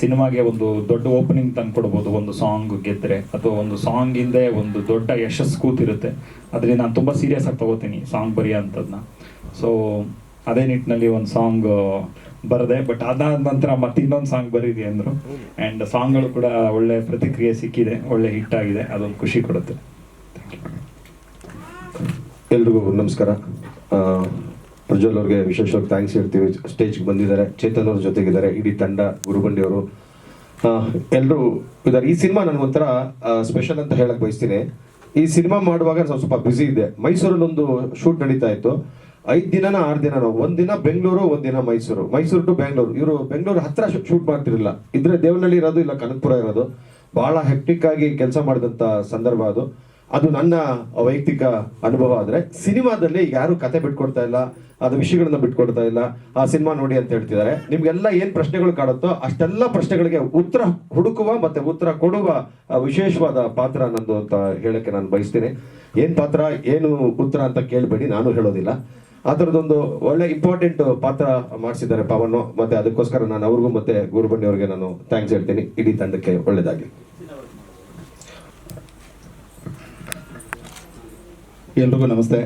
ಸಿನಿಮಾಗೆ ಒಂದು ದೊಡ್ಡ ಓಪನಿಂಗ್ ತಂದು ಕೊಡ್ಬೋದು, ಒಂದು ಸಾಂಗ್ ಗೆದ್ದರೆ ಅಥವಾ ಒಂದು ಸಾಂಗ್ ಹಿಂದೆ ಒಂದು ದೊಡ್ಡ ಯಶಸ್ಸು ಕೂತಿರುತ್ತೆ ಅದರಲ್ಲಿ ನಾನು ತುಂಬ ಸೀರಿಯಸ್ ಆಗಿ ತಗೋತೀನಿ ಸಾಂಗ್ ಬರೆಯೋ ಅಂಥದ್ದನ್ನ ಸೊ ಅದೇ ನಿಟ್ಟಿನಲ್ಲಿ ಒಂದು ಸಾಂಗ್ ಬರದೆ ಬಟ್ ಅದಾದ ನಂತರ ಮತ್ತೆ ಇನ್ನೊಂದು ಸಾಂಗ್ ಬರೀರಿ ಅಂದರು. ಸಾಂಗ್ ಸಾಂಗ್ಗಳು ಕೂಡ ಒಳ್ಳೆ ಪ್ರತಿಕ್ರಿಯೆ ಸಿಕ್ಕಿದೆ, ಒಳ್ಳೆ ಹಿಟ್ ಆಗಿದೆ, ಅದೊಂದು ಖುಷಿ ಕೊಡುತ್ತೆ. ಎಲ್ರಿಗೂ ನಮಸ್ಕಾರ. ಪ್ರಜ್ವಲ್ ಅವ್ರಿಗೆ ವಿಶೇಷವಾಗಿ ಥ್ಯಾಂಕ್ಸ್ ಹೇಳ್ತೀವಿ. ಸ್ಟೇಜ್ಗೆ ಬಂದಿದ್ದಾರೆ, ಚೇತನ್ ಅವ್ರ ಜೊತೆಗಿದ್ದಾರೆ, ಇಡೀ ತಂಡ, ಗುರುಬಂಡಿ ಅವರು. ಎಲ್ಲರೂ ಇದ್ದಾರೆ ಈ ಸಿನಿಮಾ ನನಗೊಂಥರ ಸ್ಪೆಷಲ್ ಅಂತ ಹೇಳಕ್ ಬಯಸ್ತೀನಿ. ಈ ಸಿನಿಮಾ ಮಾಡುವಾಗ ಸ್ವಲ್ಪ ಬ್ಯುಸಿ ಇದೆ ಮೈಸೂರಲ್ಲಿ ಒಂದು ಶೂಟ್ ನಡೀತಾ ಇತ್ತು. ಐದ್ ದಿನನ ಆರು ದಿನನೋ ಒಂದಿನ ದಿನ ಬೆಂಗಳೂರು ಒಂದಿನ ದಿನ ಮೈಸೂರು. ಮೈಸೂರು ಟು ಬೆಂಗಳೂರು. ಇವರು ಬೆಂಗಳೂರು ಹತ್ರ ಶೂಟ್ ಮಾಡ್ತಿರಲಿಲ್ಲ. ಇದ್ರೆ ದೇವನಹಳ್ಳಿ ಇರೋದು, ಇಲ್ಲ ಕನಕಪುರ ಇರೋದು. ಬಹಳ ಹೆಕ್ಟಿಕ್ ಆಗಿ ಕೆಲಸ ಮಾಡಿದಂತ ಸಂದರ್ಭ ಅದು. ಅದು ನನ್ನ ವೈಯಕ್ತಿಕ ಅನುಭವ ಆದ್ರೆ ಸಿನಿಮಾದಲ್ಲಿ ಯಾರು ಕತೆ ಬಿಟ್ಕೊಡ್ತಾ ಇಲ್ಲ, ಅದು ವಿಷಯಗಳನ್ನ ಬಿಟ್ಕೊಡ್ತಾ ಇಲ್ಲ, ಆ ಸಿನಿಮಾ ನೋಡಿ ಅಂತ ಹೇಳ್ತಿದ್ದಾರೆ. ನಿಮ್ಗೆಲ್ಲ ಏನ್ ಪ್ರಶ್ನೆಗಳು ಕಾಡುತ್ತೋ ಅಷ್ಟೆಲ್ಲ ಪ್ರಶ್ನೆಗಳಿಗೆ ಉತ್ತರ ಹುಡುಕುವ ಮತ್ತೆ ಉತ್ತರ ಕೊಡುವ ವಿಶೇಷವಾದ ಪಾತ್ರ ನಂದು ಅಂತ ಹೇಳಕ್ಕೆ ನಾನು ಬಯಸ್ತೀನಿ. ಏನ್ ಪಾತ್ರ, ಏನು ಉತ್ತರ ಅಂತ ಕೇಳಬೇಡಿ, ನಾನು ಹೇಳೋದಿಲ್ಲ. ಆ ಥರದೊಂದು ಒಳ್ಳೆ ಇಂಪಾರ್ಟೆಂಟ್ ಪಾತ್ರ ಮಾಡಿಸಿದ್ದಾರೆ ಪವನ್, ಮತ್ತೆ ಅದಕ್ಕೋಸ್ಕರ ನಾನು ಅವ್ರಿಗೂ ಮತ್ತೆ ಗುರುಬಣ್ಣಿ ಅವ್ರಿಗೆ ನಾನು ಥ್ಯಾಂಕ್ಸ್ ಹೇಳ್ತೀನಿ. ಇಡೀ ತಂಡಕ್ಕೆ ಒಳ್ಳೇದಾಗಿ ಎಲ್ರಿಗೂ ನಮಸ್ತೆ.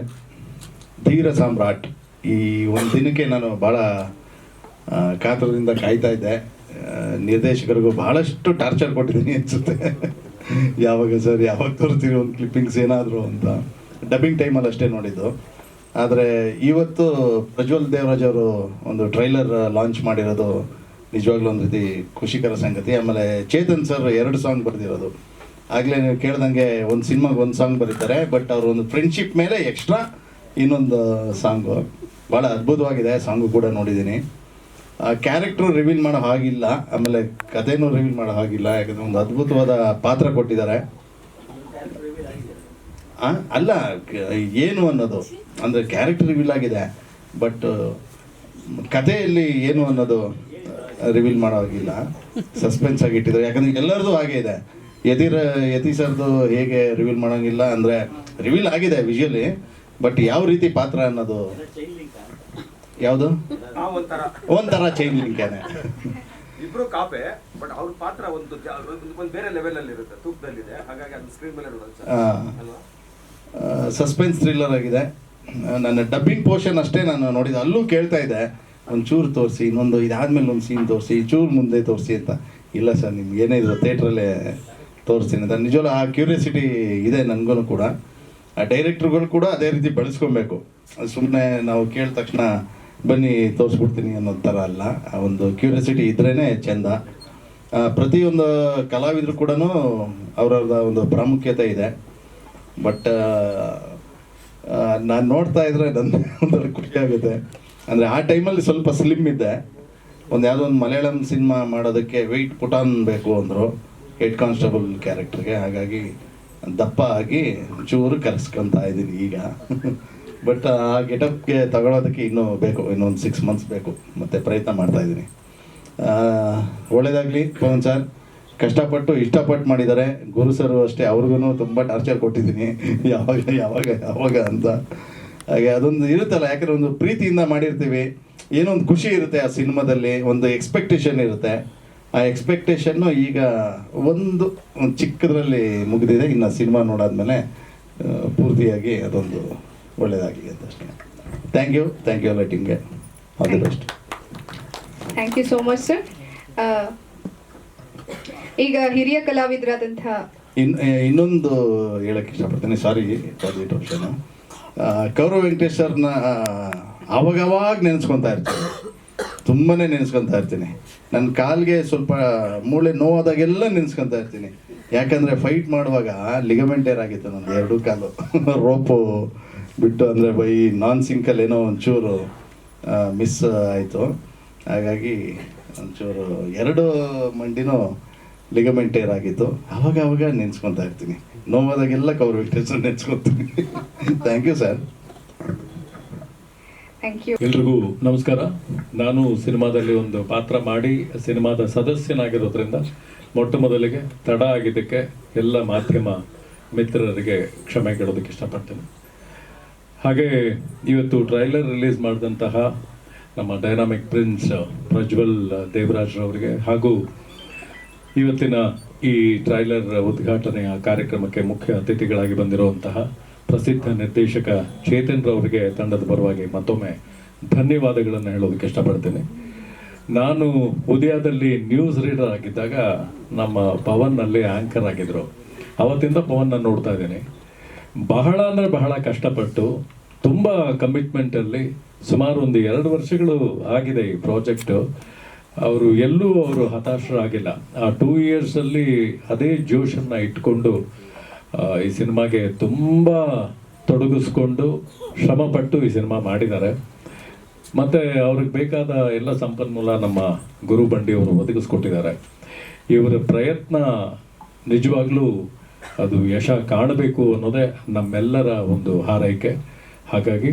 ಧೀರ ಸಾಮ್ರಾಟ್. ಈ ಒಂದು ದಿನಕ್ಕೆ ನಾನು ಭಾಳ ಕಾತರದಿಂದ ಕಾಯ್ತಾ ಇದ್ದೆ. ನಿರ್ದೇಶಕರಿಗೂ ಬಹಳಷ್ಟು ಟಾರ್ಚರ್ ಕೊಟ್ಟಿದ್ದೀನಿ ಅನಿಸುತ್ತೆ. ಯಾವಾಗ ಸರ್, ಯಾವಾಗ ತೋರಿಸ್ತೀರಿ ಒಂದು ಕ್ಲಿಪ್ಪಿಂಗ್ಸ್ ಏನಾದರೂ ಅಂತ. ಡಬ್ಬಿಂಗ್ ಟೈಮಲ್ಲಿ ಅಷ್ಟೇ ನೋಡಿದ್ದು. ಆದರೆ ಇವತ್ತು ಪ್ರಜ್ವಲ್ ದೇವರಾಜ್ ಅವರು ಒಂದು ಟ್ರೈಲರ್ ಲಾಂಚ್ ಮಾಡಿರೋದು ನಿಜವಾಗ್ಲೂ ಒಂದು ರೀತಿ ಖುಷಿಕರ ಸಂಗತಿ. ಆಮೇಲೆ ಚೇತನ್ ಸರ್ ಎರಡು ಸಾಂಗ್ ಬರೆದಿರೋದು. ಆಗಲೇ ನೀವು ಕೇಳ್ದಂಗೆ ಒಂದು ಸಿನಿಮಾಗೆ ಒಂದು ಸಾಂಗ್ ಬರೀತಾರೆ ಬಟ್ ಅವ್ರ ಒಂದು ಫ್ರೆಂಡ್ಶಿಪ್ ಮೇಲೆ ಎಕ್ಸ್ಟ್ರಾ ಇನ್ನೊಂದು ಸಾಂಗು ಭಾಳ ಅದ್ಭುತವಾಗಿದೆ ಸಾಂಗು ಕೂಡ ನೋಡಿದ್ದೀನಿ. ಕ್ಯಾರೆಕ್ಟ್ರು ರಿವೀಲ್ ಮಾಡೋ ಹಾಗಿಲ್ಲ, ಆಮೇಲೆ ಕಥೆನೂ ರಿವೀಲ್ ಮಾಡೋ ಹಾಗಿಲ್ಲ, ಯಾಕಂದ್ರೆ ಒಂದು ಅದ್ಭುತವಾದ ಪಾತ್ರ ಕೊಟ್ಟಿದ್ದಾರೆ. ಅಲ್ಲ, ಏನು ಅನ್ನೋದು? ಅಂದರೆ ಕ್ಯಾರೆಕ್ಟರ್ ರಿವೀಲ್ ಆಗಿದೆ ಬಟ್ ಕಥೆಯಲ್ಲಿ ಏನು ಅನ್ನೋದು ರಿವೀಲ್ ಮಾಡೋ ಹಾಗಿಲ್ಲ. ಸಸ್ಪೆನ್ಸ್ ಆಗಿ ಇಟ್ಟಿದ್ದಾರೆ. ಯಾಕಂದ್ರೆ ಎಲ್ಲರದು ಹಾಗೆ ಇದೆ. ಯತಿರ ಯತಿ ಸರ್ದು ಹೇಗೆ ರಿವೀಲ್ ಮಾಡೋಂಗಿಲ್ಲ ಅಂದರೆ ರಿವೀಲ್ ಆಗಿದೆ ವಿಜುವಲಿ ಬಟ್ ಯಾವ ರೀತಿ ಪಾತ್ರ ಅನ್ನೋದು? ಯಾವುದು? ಒಂಥರ. ಚೈನ್ ಲಿಂಕೇನೆ ಇಬ್ರು ಕಾಪೆ ಬಟ್ ಅವ್ರ ಪಾತ್ರ ಒಂದು ಬೇರೆ ಲೆವೆಲ್ ಅಲ್ಲಿ ಇರುತ್ತೆ ತೂಕದಲ್ಲಿದೆ ಹಾಗಾಗಿ ಅದು ಸ್ಕ್ರೀನ್ ಮೇಲೆ ನೋಡೋದು ಸಸ್ಪೆನ್ಸ್ ಥ್ರಿಲ್ಲರ್ ಆಗಿದೆ. ನನ್ನ ಡಬ್ಬಿಂಗ್ ಪೋರ್ಷನ್ ಅಷ್ಟೇ ನಾನು ನೋಡಿದ ಅಲ್ಲೂ ಕೇಳ್ತಾ ಇದ್ದೆ. ಒಂದು ಚೂರು ತೋರಿಸಿ ಇನ್ನೊಂದು ಇದಾದ್ಮೇಲೆ ಒಂದು ಸೀನ್ ತೋರಿಸಿ ಚೂರು ಮುಂದೆ ತೋರಿಸಿ ಅಂತ. ಇಲ್ಲ ಸರ್ ನಿಮ್ಗೆ ಏನೇ ಇದ್ರು ಥಿಯೇಟ್ರಲ್ಲೇ ತೋರಿಸ್ತೀನಿ. ಅಂತ ನಿಜವಲ್ಲ ಆ ಕ್ಯೂರಿಯಾಸಿಟಿ ಇದೆ ನನಗೂ ಕೂಡ. ಆ ಡೈರೆಕ್ಟ್ರುಗಳು ಕೂಡ ಅದೇ ರೀತಿ ಬೆಳೆಸ್ಕೊಬೇಕು. ಸುಮ್ಮನೆ ನಾವು ಕೇಳಿದ ತಕ್ಷಣ ಬನ್ನಿ ತೋರಿಸ್ಬಿಡ್ತೀನಿ ಅನ್ನೋ ಥರ ಅಲ್ಲ. ಆ ಒಂದು ಕ್ಯೂರಿಯಾಸಿಟಿ ಇದ್ರೇ ಚೆಂದ. ಪ್ರತಿಯೊಂದು ಕಲಾವಿದರು ಕೂಡ ಅವರವ್ರದ ಒಂದು ಪ್ರಾಮುಖ್ಯತೆ ಇದೆ. ಬಟ್ ನಾನು ನೋಡ್ತಾ ಇದ್ರೆ ನನ್ನ ಒಂಥರ ಖುಷಿ ಆಗುತ್ತೆ. ಅಂದರೆ ಆ ಟೈಮಲ್ಲಿ ಸ್ವಲ್ಪ ಸ್ಲಿಮ್ ಇದ್ದೆ. ಒಂದು ಯಾವುದೋ ಒಂದು ಮಲಯಾಳಂ ಸಿನಿಮಾ ಮಾಡೋದಕ್ಕೆ ವೆಯ್ಟ್ ಪುಟಾನ್ ಬೇಕು ಅಂದರು. ಹೆಡ್ ಕಾನ್ಸ್ಟೇಬಲ್ ಕ್ಯಾರೆಕ್ಟರ್ಗೆ, ಹಾಗಾಗಿ ದಪ್ಪ ಆಗಿ ಚೂರು ಕರೆಸ್ಕೊತಾ ಇದ್ದೀನಿ ಈಗ. ಬಟ್ ಆ ಗೆಟಪ್ಗೆ ತಗೊಳೋದಕ್ಕೆ ಇನ್ನೂ ಬೇಕು, ಇನ್ನೊಂದು ಸಿಕ್ಸ್ ಮಂತ್ಸ್ ಬೇಕು. ಮತ್ತು ಪ್ರಯತ್ನ ಮಾಡ್ತಾಯಿದ್ದೀನಿ ಒಳ್ಳೇದಾಗಲಿ, ಪವನ್ ಸರ್. ಕಷ್ಟಪಟ್ಟು ಇಷ್ಟಪಟ್ಟು ಮಾಡಿದ್ದಾರೆ. ಗುರು ಸರ್ ಅಷ್ಟೇ ಅವ್ರಿಗೂ ತುಂಬ ಟಾರ್ಚರ್ ಕೊಟ್ಟಿದ್ದೀನಿ. ಯಾವಾಗ ಯಾವಾಗ ಯಾವಾಗ ಅಂತ. ಹಾಗೆ ಅದೊಂದು ಇರುತ್ತಲ್ಲ, ಯಾಕಂದ್ರೆ ಒಂದು ಪ್ರೀತಿಯಿಂದ ಮಾಡಿರ್ತೀವಿ. ಏನೋ ಒಂದು ಖುಷಿ ಇರುತ್ತೆ ಆ ಸಿನಿಮಾದಲ್ಲಿ, ಒಂದು ಎಕ್ಸ್ಪೆಕ್ಟೇಷನ್ ಇರುತ್ತೆ. ಆ ಎಕ್ಸ್ಪೆಕ್ಟೇಷನ್ನು ಈಗ ಒಂದು ಚಿಕ್ಕದ್ರಲ್ಲಿ ಮುಗಿದಿದೆ. ಇನ್ನು ಸಿನಿಮಾ ನೋಡಾದ್ಮೇಲೆ ಪೂರ್ತಿಯಾಗಿ ಅದೊಂದು ಒಳ್ಳೆಯದಾಗಿದೆ ಅಂತ ಅಷ್ಟೇ. Thank you thank you all the best thank you so much sir ಈಗ ಹಿರಿಯ ಕಲಾವಿದರಾದಂತಹ ಇನ್ ಇನ್ನೊಂದು ಹೇಳಕ್ಕೆ ಇಷ್ಟಪಡ್ತೀನಿ. ಸಾರಿ ಇಂಟ್ರಪ್ಷನ್ ಕೌರವ್ ವೆಂಕಟೇಶ್ ಸರ್ನ ಅವಾಗವಾಗ ನೆನೆಸ್ಕೊತಾ ಇರ್ತೀನಿ ತುಂಬಾ ನೆನೆಸ್ಕೊತಾ ಇರ್ತೀನಿ. ನನ್ನ ಕಾಲಿಗೆ ಸ್ವಲ್ಪ ಮೂಳೆ ನೋವಾದಾಗೆಲ್ಲ ನೆನೆಸ್ಕೊತಾ ಇರ್ತೀನಿ. ಯಾಕಂದರೆ ಫೈಟ್ ಮಾಡುವಾಗ ಲಿಗಮೆಂಟೇರ್ ಆಗಿತ್ತು ನನ್ನ ಎರಡು ಕಾಲು. ರೋಪು ಬಿಟ್ಟು ಅಂದರೆ ಬೈ ನಾನ್ ಸಿಂಕಲ್ ಏನೋ ಒಂಚೂರು ಮಿಸ್ ಆಯಿತು. ಹಾಗಾಗಿ ಒಂಚೂರು ಎರಡು ಮಂಡಿನೂ ಲಿಗಮೆಂಟೇರ್ ಆಗಿತ್ತು ಅವಾಗ ಅವಾಗ ನೆನೆಸ್ಕೊತಾ ಇರ್ತೀನಿ. ನೋವಾದಾಗೆಲ್ಲ ಕವರ್ ವಿಕ್ಟೇಶನ್ ನೆನೆಸ್ಕೊತೀನಿ. ಥ್ಯಾಂಕ್ ಯು ಸರ್ ಎಲ್ರಿಗೂ ನಮಸ್ಕಾರ. ನಾನು ಸಿನಿಮಾದಲ್ಲಿ ಒಂದು ಪಾತ್ರ ಮಾಡಿ ಸಿನಿಮಾದ ಸದಸ್ಯನಾಗಿರೋದ್ರಿಂದ ಮೊಟ್ಟ ಮೊದಲಿಗೆ ತಡ ಆಗಿದ್ದಕ್ಕೆ ಎಲ್ಲ ಮಾಧ್ಯಮ ಮಿತ್ರರಿಗೆ ಕ್ಷಮೆ ಕೇಳೋದಕ್ಕೆ ಇಷ್ಟಪಡ್ತೇನೆ. ಹಾಗೆ ಇವತ್ತು ಟ್ರೈಲರ್ ರಿಲೀಸ್ ಮಾಡಿದಂತಹ ನಮ್ಮ ಡೈನಾಮಿಕ್ ಪ್ರಿನ್ಸ್ ಪ್ರಜ್ವಲ್ ದೇವರಾಜ್ ಅವರಿಗೆ ಹಾಗೂ ಇವತ್ತಿನ ಈ ಟ್ರೈಲರ್ ಉದ್ಘಾಟನೆಯ ಕಾರ್ಯಕ್ರಮಕ್ಕೆ ಮುಖ್ಯ ಅತಿಥಿಗಳಾಗಿ ಬಂದಿರುವಂತಹ ಪ್ರಸಿದ್ಧ ನಿರ್ದೇಶಕ ಚೇತನ್ ರವರಿಗೆ ತಂಡದ ಪರವಾಗಿ ಮತ್ತೊಮ್ಮೆ ಧನ್ಯವಾದಗಳನ್ನು ಹೇಳೋದಕ್ಕೆ ಇಷ್ಟಪಡ್ತೇನೆ. ನಾನು ಉದಯದಲ್ಲಿ ನ್ಯೂಸ್ ರೀಡರ್ ಆಗಿದ್ದಾಗ ನಮ್ಮ ಪವನ್ನಲ್ಲಿ ಆ್ಯಂಕರ್ ಆಗಿದ್ರು. ಅವತ್ತಿಂದ ಪವನ್ನ ನೋಡ್ತಾ ಇದ್ದೀನಿ. ಬಹಳ ಅಂದರೆ ಬಹಳ ಕಷ್ಟಪಟ್ಟು ತುಂಬ ಕಮಿಟ್ಮೆಂಟಲ್ಲಿ ಸುಮಾರು ಒಂದು ಎರಡು ವರ್ಷಗಳು ಆಗಿದೆ ಈ ಪ್ರಾಜೆಕ್ಟು ಅವರು ಎಲ್ಲೂ ಅವರು ಹತಾಶರಾಗಿಲ್ಲ. ಆ ಟೂ ಇಯರ್ಸಲ್ಲಿ ಅದೇ ಜೋಶನ್ನು ಇಟ್ಕೊಂಡು ಈ ಸಿನಿಮಾಗೆ ತುಂಬ ತೊಡಗಿಸ್ಕೊಂಡು ಶ್ರಮಪಟ್ಟು ಈ ಸಿನಿಮಾ ಮಾಡಿದ್ದಾರೆ. ಮತ್ತು ಅವ್ರಿಗೆ ಬೇಕಾದ ಎಲ್ಲ ಸಂಪನ್ಮೂಲ ನಮ್ಮ ಗುರು ಬಂಡಿಯವರು ಒದಗಿಸ್ಕೊಟ್ಟಿದ್ದಾರೆ. ಇವರ ಪ್ರಯತ್ನ ನಿಜವಾಗ್ಲೂ ಅದು ಯಶ ಕಾಣಬೇಕು ಅನ್ನೋದೇ ನಮ್ಮೆಲ್ಲರ ಒಂದು ಹಾರೈಕೆ. ಹಾಗಾಗಿ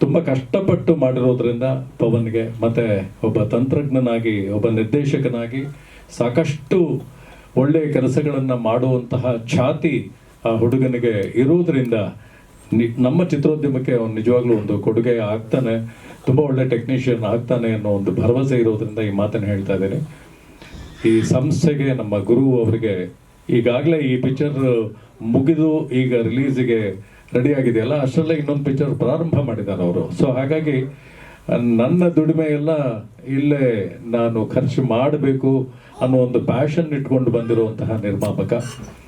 ತುಂಬ ಕಷ್ಟಪಟ್ಟು ಮಾಡಿರೋದ್ರಿಂದ ಪವನ್ಗೆ, ಮತ್ತು ಒಬ್ಬ ತಂತ್ರಜ್ಞನಾಗಿ, ಒಬ್ಬ ನಿರ್ದೇಶಕನಾಗಿ ಸಾಕಷ್ಟು ಒಳ್ಳೆಯ ಕೆಲಸಗಳನ್ನು ಮಾಡುವಂತಹ ಛಾತಿ ಆ ಹುಡುಗನಿಗೆ ಇರೋದ್ರಿಂದ ನಮ್ಮ ಚಿತ್ರೋದ್ಯಮಕ್ಕೆ ಅವನು ನಿಜವಾಗ್ಲೂ ಒಂದು ಕೊಡುಗೆ ಆಗ್ತಾನೆ, ತುಂಬ ಒಳ್ಳೆ ಟೆಕ್ನಿಷಿಯನ್ ಆಗ್ತಾನೆ ಅನ್ನೋ ಒಂದು ಭರವಸೆ ಇರೋದ್ರಿಂದ ಈ ಮಾತನ್ನು ಹೇಳ್ತಾ ಇದ್ದೀನಿ. ಈ ಸಂಸ್ಥೆಗೆ, ನಮ್ಮ ಗುರು ಅವರಿಗೆ ಈಗಾಗಲೇ ಈ ಪಿಕ್ಚರ್ ಮುಗಿದು ಈಗ ರಿಲೀಸಿಗೆ ರೆಡಿ ಆಗಿದೆಯಲ್ಲ, ಅಷ್ಟರಲ್ಲೇ ಇನ್ನೊಂದು ಪಿಕ್ಚರ್ ಪ್ರಾರಂಭ ಮಾಡಿದ್ದಾರೆ ಅವರು. ಸೊ ಹಾಗಾಗಿ ನನ್ನ ದುಡಿಮೆ ಎಲ್ಲ ಇಲ್ಲೇ ನಾನು ಖರ್ಚು ಮಾಡಬೇಕು ಅನ್ನೋ ಒಂದು ಪ್ಯಾಷನ್ ಇಟ್ಕೊಂಡು ಬಂದಿರುವಂತಹ ನಿರ್ಮಾಪಕ.